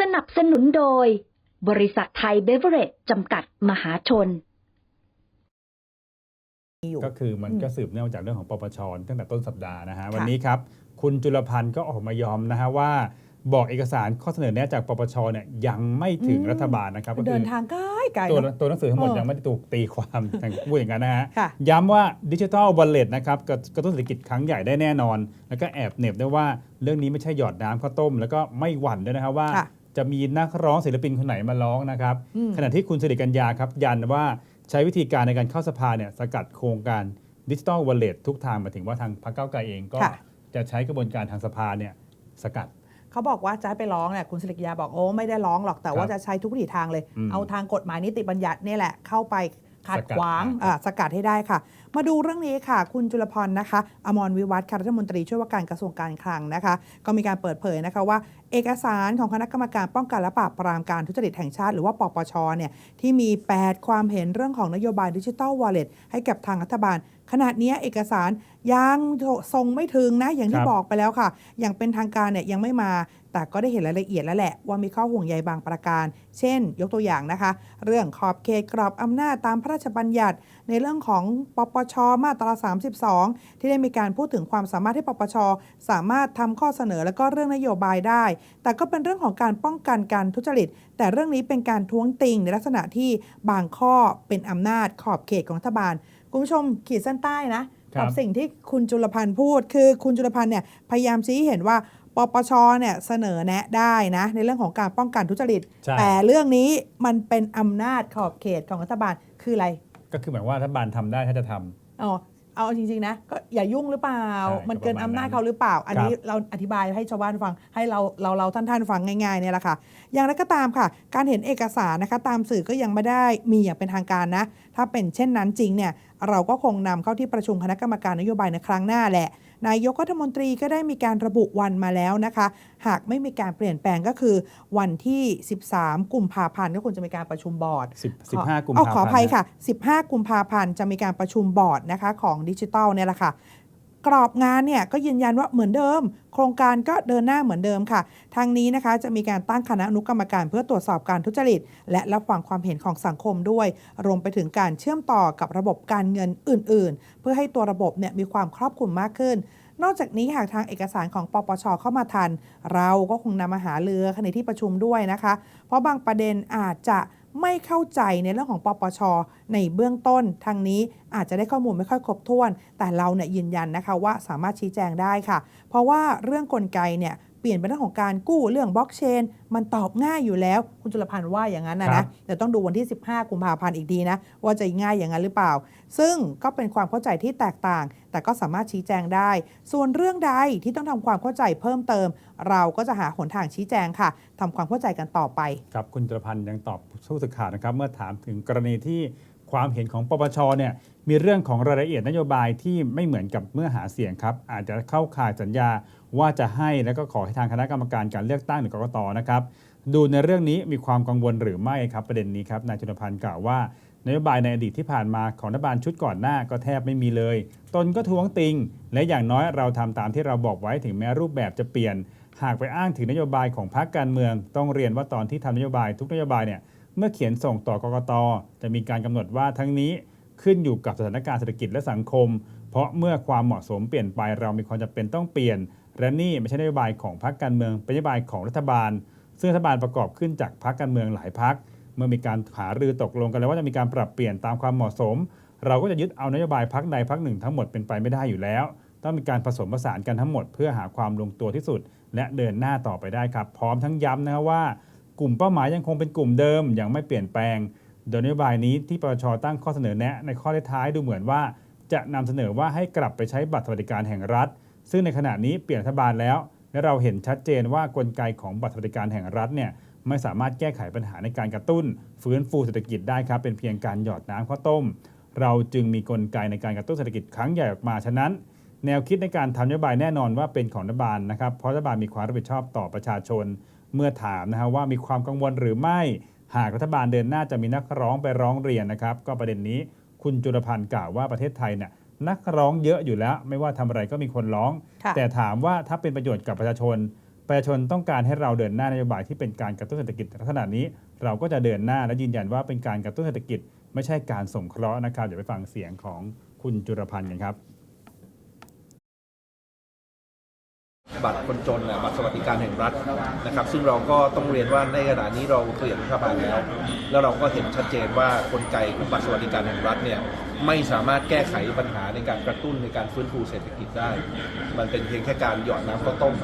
สนับสนุนโดย บริษัทไทยเบเวอเรจจำกัดมหาชนอยู่ก็คือมันอืมก็สืบเนื่องมาจากเรื่องของปปชตั้งแต่ต้นสัปดาห์นะฮะวันนี้ครับ คุณจุลพันธ์ก็ออกมายอมนะฮะว่าบอกเอกสารข้อเสนอแนะจากปปชเนี่ยยังไม่ถึงอืมรัฐบาลนะครับก็เดิคืนอทางไกลไกลตัวเนอะตัวหนังสือทั้งหมดเออยังไม่ได้ถูกตีความอย่างพูดอย่างนั้นนะฮะค่ะย้ำว่าดิจิทัลวอลเล็ตนะครับกระกระตุ้นเศรษฐกิจครั้งใหญ่ได้แน่นอน แล้วก็แอบเหน็บด้วยว่าเรื่องนี้ไม่ใช่หยอดน้ำข้าวต้ม แล้วก็ไม่หวั่นด้วยนะครับว่าค่ะ จะมีนักร้องศิลปินคนไหนมาร้องนะครับอืมขณะที่คุณสิริกัญญาครับ ยันว่าใช้วิธีการในการเข้าสภาเนี่ยสกัดโครงการดิจิทัลวอลเล็ตทุกทางหมายถึงว่าทางพรรคเก้าวไกลเองก็ค่ะ จะใช้กระบวนการทางสภาเนี่ยสกัด เขาบอกว่าจะให้ไปร้องเนี่ยคุณสิริยาบอกโอ้ไม่ได้ร้องหรอกแต่ว่าครับจะใช้ทุกวิถีทางเลย อืม เอาทางกฎหมายนิติบัญญัติเนี่ยแหละเข้าไป ขัดสกัดขวางอ่าอ่าสกัดให้ได้ค่ะ มาดูเรื่องนี้ค่ะ คุณจุลพรนะคะอมรวิวัฒน์ค่ะรัฐมนตรีช่วยว่าการกระทรวงการคลังนะคะ ก็มีการเปิดเผยนะคะว่า เอกสารของคณะกรรมการป้องกันและปราบปรามการทุจริตแห่งชาติ หรือว่าปปชเนี่ยที่มี 8 ความเห็นเรื่องของนโยบายดิจิทัลวอลเล็ตให้กับทางรัฐบาลขณะนี้เอกสารยังส่งไม่ถึงนะ อย่างที่ครับบอกไปแล้วค่ะ อย่างเป็นทางการเนี่ยยังไม่มา แต่ก็ได้เห็นรายละเอียดแล้วแหละว่ามีข้อห่วงใยบางประการ เช่น ยกตัวอย่างนะคะ เรื่องขอบเขตกรอบอำนาจตามพระราชบัญญัติ ในเรื่องของปปชมาตรา 32 ที่ได้มีการพูดถึงความสามารถที่ปปชสามารถทำข้อเสนอและก็เรื่องนโยบายได้ แต่ก็เป็นเรื่องของการป้องกันการทุจริต แต่เรื่องนี้เป็นการท้วงติงในลักษณะที่บางข้อเป็นอำนาจขอบเขตของรัฐบาลคุณผู้ชมขีดเส้นใต้นะครักับสิ่งที่คุณจุลพันธ์พูด คือคุณจุลพันธ์เนี่ยพยายามชี้ให้เห็นว่า ปปชเนี่ยเสนอแนะได้นะในเรื่องของการป้องกันทุจริต ใช่ แต่เรื่องนี้มันเป็นอำนาจขอบเขตของรัฐบาลคืออะไร ก็คือหมายว่ารัฐบาลทำได้ถ้าจะทำ อ๋อ เอาจริง ๆ นะ ก็อย่ายุ่งหรือเปล่า ใช่มันเกินก็ประมาณอำนาจนั้นเขาหรือเปล่า อันนี้ครับเราอธิบายให้ชาวบ้านฟัง ให้เราเราเราท่านท่านๆฟังง่ายๆเนี่ยแหละค่ะ อย่างไรก็ตามค่ะ การเห็นเอกสารนะคะ ตามสื่อก็ยังไม่ได้มีอย่างเป็นทางการนะ ถ้าเป็นเช่นนั้นจริงเนี่ย เราก็คงนำเข้าที่ประชุมคณะกรรมการนโยบายในครั้งหน้าแหละ นายกรัฐมนตรีก็ได้มีการระบุวันมาแล้วนะคะ หากไม่มีการเปลี่ยนแปลงก็คือวันที่ 13 กุมภาพันธ์ก็ควรจะมีการประชุมบอร์ด10 15กุมเอาภาพันธ์ขออภัยนค่ะ 15 กุมภาพันธ์จะมีการประชุมบอร์ดนะคะของดิจิทัลเนี่ยแหละค่ะ กรอบงานเนี่ยก็ยืนยันว่าเหมือนเดิม โครงการก็เดินหน้าเหมือนเดิมค่ะ ทางนี้นะคะจะมีการตั้งคณะอนุกรรมการเพื่อตรวจสอบการทุจริต และรับฟังความเห็นของสังคมด้วย รวมไปถึงการเชื่อมต่อกับระบบการเงินอื่น ๆ เพื่อให้ตัวระบบเนี่ยมีความครอบคลุมมากขึ้นนอกจากนี้หากทางเอกสารของปปชเข้ามาทัน เราก็คงนำมาหาเรือในที่ประชุมด้วยนะคะ เพราะบางประเด็นอาจจะ ไม่เข้าใจในเรื่องของปปช ในเบื้องต้นทางนี้อาจจะได้ข้อมูลไม่ค่อยครบถ้วน แต่เราเนี่ยยืนยันนะคะว่าสามารถชี้แจงได้ค่ะ เพราะว่าเรื่องกลไกเนี่ย ปลี่ยนเป็นเรื่องของการกู้เรื่องบล็อกเชน มันตอบง่ายอยู่แล้ว คุณจุลพันธ์ว่าอย่างนั้นนะครันะบเดี๋ยวต้องดูวันที่ 15 กุมภาพันธ์อีกดีนะ ว่าจะง่ายอย่างนั้นหรือเปล่า ซึ่งก็เป็นความเข้าใจที่แตกต่าง แต่ก็สามารถชี้แจงได้ ส่วนเรื่องใดที่ต้องทำความเข้าใจเพิ่มเติม เราก็จะหาหนทางชี้แจงค่ะทำความเข้าใจกันต่อไปครับคุณจรพันธ์ยังตอบผู้สื่อข่าวนะครับเมื่อถามถึงกรณีที่ความเห็นของปปชเนี่ยมีเรื่องของรายละเอียดนโยบายที่ไม่เหมือนกับเมื่อหาเสียงครับอาจจะเข้าข่ายสัญญา ว่าจะให้แล้วก็ขอให้ทางคณะกรรมการการเลือกตั้งหรือกกตนะครับดูในเรื่องนี้มีความกังวลหรือไม่ครับประเด็นนี้ครับนายจุลพันธ์กล่าวว่านโยบายในอดีตที่ผ่านมาของรัฐบาลชุดก่อนหน้าก็แทบไม่มีเลย ตนก็ทวงติง และอย่างน้อยเราทำตามที่เราบอกไว้ถึงแม้รูปแบบจะเปลี่ยน หากไปอ้างถึงนโยบายของพรรคการเมือง ต้องเรียนว่าตอนที่ทำนโยบายทุกนโยบายเนี่ยเมื่อเขียนส่งต่อกกตจะมีการกำหนดว่าทั้งนี้ขึ้นอยู่กับสถานการณ์เศรษฐกิจและสังคม เพราะเมื่อความเหมาะสมเปลี่ยนไปเรามีความจำเป็นต้องเปลี่ยน และนี่ไม่ใช่นโยบายของพรรคการเมืองเป็นนโยบายของรัฐบาล ซึ่งรัฐบาลประกอบขึ้นจากพรรคการเมืองหลายพรรคเมื่อมีการหารือตกลงกันแล้วว่าจะมีการปรับเปลี่ยนตามความเหมาะสม เราก็จะยึดเอานโยบายพรรคใดพรรคหนึ่งทั้งหมดเป็นไปไม่ได้อยู่แล้ว ต้องมีการผสมผสานกันทั้งหมด เพื่อหาความลงตัวที่สุด และเดินหน้าต่อไปได้ครับ พร้อมทั้งย้ำนะครับว่ากลุ่มเป้าหมายยังคงเป็นกลุ่มเดิมยังไม่เปลี่ยนแปลง โดยนโยบายนี้ที่ปชตั้งข้อเสนอแนะในข้อท้ายดูเหมือนว่า จะนำเสนอว่าให้กลับไปใช้บัตรสวัสดิการแห่งรัฐ ซึ่งในขณะนี้เปลี่ยนรัฐบาลแล้ว และเราเห็นชัดเจนว่ากลไกของบัตรสวัสดิการแห่งรัฐเนี่ยไม่สามารถแก้ไขปัญหาในการกระตุ้น ฟื้นฟูเศรษฐกิจได้ครับ เป็นเพียงการหยอดน้ำข้าวต้ม เราจึงมีกลไกในการกระตุ้นเศรษฐกิจครั้งใหญ่ออกมาฉะนั้น แนวคิดในการทำนโยบายแน่นอนว่าเป็นของรัฐบาลนะครับเพราะรัฐบาลมีความรับผิดชอบต่อประชาชน เมื่อถามนะฮะว่ามีความกังวลหรือไม่ หากรัฐบาลเดินหน้าจะมีนักร้องไปร้องเรียนนะครับ ก็ประเด็นนี้คุณจุลพันธ์กล่าวว่าประเทศไทยเนี่ย นักร้องเยอะอยู่แล้ว ไม่ว่าทำอะไรก็มีคนร้องค่ะแต่ถามว่าถ้าเป็นประโยชน์กับประชาชน ประชาชนต้องการให้เราเดินหน้านโยบายที่เป็นการกระตุ้นเศรษฐกิจลักษณะนี้ เราก็จะเดินหน้าและยืนยันว่าเป็นการกระตุ้นเศรษฐกิจ ไม่ใช่การส่งเคราะห์นะครับเดี๋ยวไปฟังเสียงของคุณจุรพันธ์กันครับบัตรคนจนน่ะบัตรสวัสดิการแห่งรัฐนะครับ ซึ่งเราก็ต้องเรียนว่าในขณะนี้เราเปลี่ยนรัฐบาลแล้ว แล้วเราก็เห็นชัดเจนว่ากลไกของบัตรสวัสดิการแห่งรัฐเนี่ย ไม่สามารถแก้ไขปัญหาในการกระตุ้นในการฟื้นฟูเศรษฐกิจได้ มันเป็นเพียงแค่การหยอดน้ำข้าวต้ม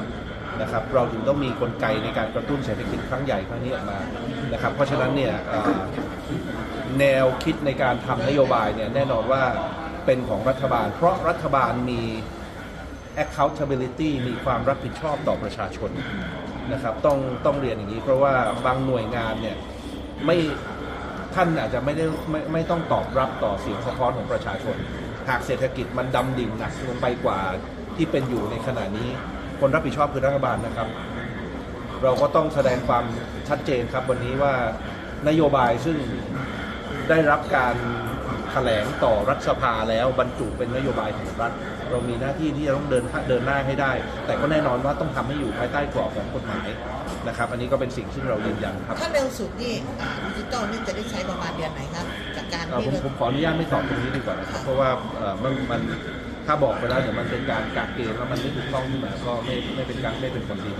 นะครับ เราถึงต้องมีกลไกในการกระตุ้นเศรษฐกิจครั้งใหญ่ครั้งนี้ออกมานะครับ เพราะฉะนั้นเนี่ยแนวคิดในการทำนโยบายเนี่ยแน่นอนว่าเป็นของรัฐบาล เพราะรัฐบาลมี accountability มีความรับผิดชอบต่อประชาชนนะครับ ต้องต้องเรียนอย่างนี้เพราะว่าบางหน่วยงานเนี่ยไม่ ท่านอาจจะไม่ได้ไม่ไม่ต้องตอบรับต่อเสียงสะท้อนของประชาชน หากเศรษฐกิจมันดำดิ่งหนักลงไปกว่าที่เป็นอยู่ในขณะนี้ คนรับผิดชอบคือรัฐบาลนะครับ เราก็ต้องแสดงความชัดเจนครับวันนี้ว่านโยบายซึ่งได้รับการ แถลงต่อรัฐสภาแล้วบรรจุเป็นนโยบายของรัฐ เรามีหน้าที่ที่จะต้องเดินเดินหน้าให้ได้ แต่ก็แน่นอนว่าต้องทำให้อยู่ภายใต้กรอบของกฎหมายนะครับ อันนี้ก็เป็นสิ่งซึ่งเรายืนยันครับ ถ้าเร็วสุดนี่อ่าดิจิตอลนี่จะได้ใช้ประมาณเดือนไหนครับจากการเอ่อที่ผมผมขออนุญาตไม่ตอบตรงนี้ดีกว่านะครับเพราะว่าเอ่อมันมันถ้าบอกไปแล้วเดี๋ยวมันเป็นการกักเกณฑ์แล้วมันไม่ถูกต้องขึ้นมาก็ไม่ไม่เป็นการไม่เป็นความดี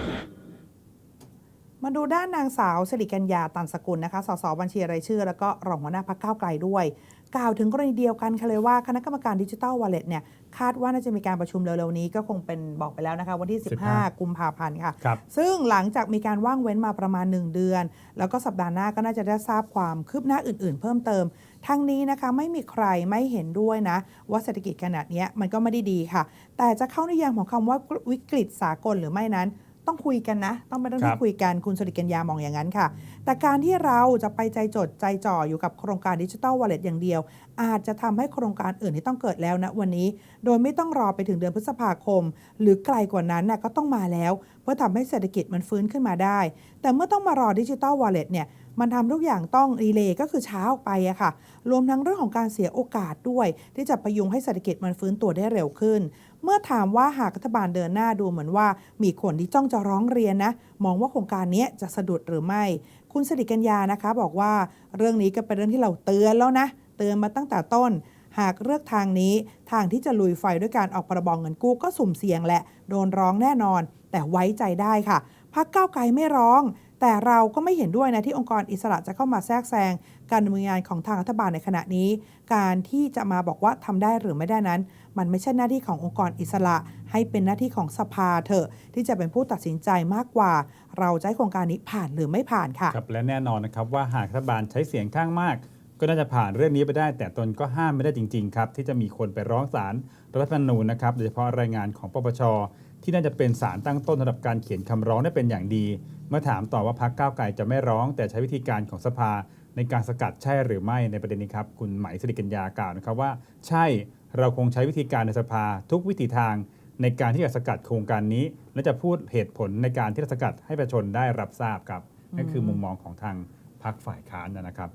มาดูด้านนางสาวสิริกัญญาตันสกุลนะคะ สสบัญชีรายชื่อ แล้วก็รองหัวหน้าพักก้าวไกลด้วย กล่าวถึงกรณีเดียวกันค่ะเลยว่าคณะกรรมการดิจิทัลวอลเล็ตเนี่ยคาดว่าน่าจะมีการประชุมเร็วๆนี้ก็คงเป็นบอกไปแล้วนะคะ วันที่ 15 กุมภาพันธ์ค่ะครับซึ่งหลังจากมีการว่างเว้นมาประมาณ 1 เดือน แล้วก็สัปดาห์หน้าก็น่าจะได้ทราบความคืบหน้าอื่นๆ เพิ่มเติม ทั้งนี้นะคะไม่มีใครไม่เห็นด้วยนะ ว่าเศรษฐกิจขนาดเนี้ยมันก็ไม่ได้ดีค่ะ แต่จะเข้านิยามของคำว่าวิกฤตสากลหรือไม่นั้น ต้องคุยกันนะ ต้องเป็นเรื่องครัที่บคุยกันคุณสุริกัญญามองอย่างนั้นค่ะ แต่การที่เราจะไปใจจดใจจ่ออยู่กับโครงการดิจิ t a ลวอลเล็ตอย่างเดียว อาจจะทำให้โครงการอื่นที่ต้องเกิดแล้วนะวันนี้ โดยไม่ต้องรอไปถึงเดือนพฤษภาคม หรือไกลกว่านั้นนะก็ต้องมาแล้ว เพื่อทำให้เศรษฐกิจมันฟื้นขึ้นมาได้ แต่เมื่อต้องมารอดิจิ t a ลวอลเล็ตเนี่ย มันทำทุกอย่างต้องรีเลย์ก็คือช้าออกไปอะค่ะ รวมทั้งเรื่องของการเสียโอกาสด้วย ที่จะพยุงให้เศรษฐกิจมันฟื้นตัวได้เร็วขึ้น เมื่อถามว่าหากรัฐบาลเดินหน้าดูเหมือนว่า มีคนที่จ้องจะร้องเรียนนะ มองว่าโครงการนี้จะสะดุดหรือไม่ คุณสิริกัญญานะคะ บอกว่าเรื่องนี้ก็เป็นเรื่องที่เราเตือนแล้วนะ เตือนมาตั้งแต่ต้นหากเลือกทางนี้ทางที่จะลุยไฟด้วยการออกประบองเงินกู้ก็สุ่มเสี่ยงแหละ โดนร้องแน่นอน แต่ไว้ใจได้ค่ะพักเก้าไกลไม่ร้อง แต่เราก็ไม่เห็นด้วยนะที่องค์กรอิสระจะเข้ามาแทรกแซงการดำเนินงานของทางรัฐบาลในขณะนี้ การที่จะมาบอกว่าทำได้หรือไม่ได้นั้น มันไม่ใช่หน้าที่ขององค์กรอิสระ ให้เป็นหน้าที่ของสภาเถอะ ที่จะเป็นผู้ตัดสินใจมากกว่า เราจะให้โครงการนี้ผ่านหรือไม่ผ่านค่ะครับและแน่นอนนะครับว่าหากรัฐบาลใช้เสียงข้างมาก ก็น่าจะผ่านเรื่องนี้ไปได้ แต่ตนก็ห้ามไม่ได้จริงๆครับที่จะมีคนไปร้องศาลรัฐธรรมนูญนะครับโดยเฉพาะรายงานของปปช ที่น่าจะเป็นสารตั้งต้นสำหรับการเขียนคำร้องได้เป็นอย่างดี เมื่อถามต่อว่าพักก้าวไกลจะไม่ร้อง แต่ใช้วิธีการของสภาในการสกัดใช่หรือไม่ในประเด็นนี้ครับ คุณไหมายสิริกัญญากล่าวนะครับว่า ใช่เราคงใช้วิธีการในสภาทุกวิธีทาง ในการที่จะสกัดโครงการนี้ และจะพูดเหตุผลในการที่จะสกัดให้ประชาชนได้รับทราบครับนั่นคือมุมมองของทางพรรคฝ่ายค้านนะครับ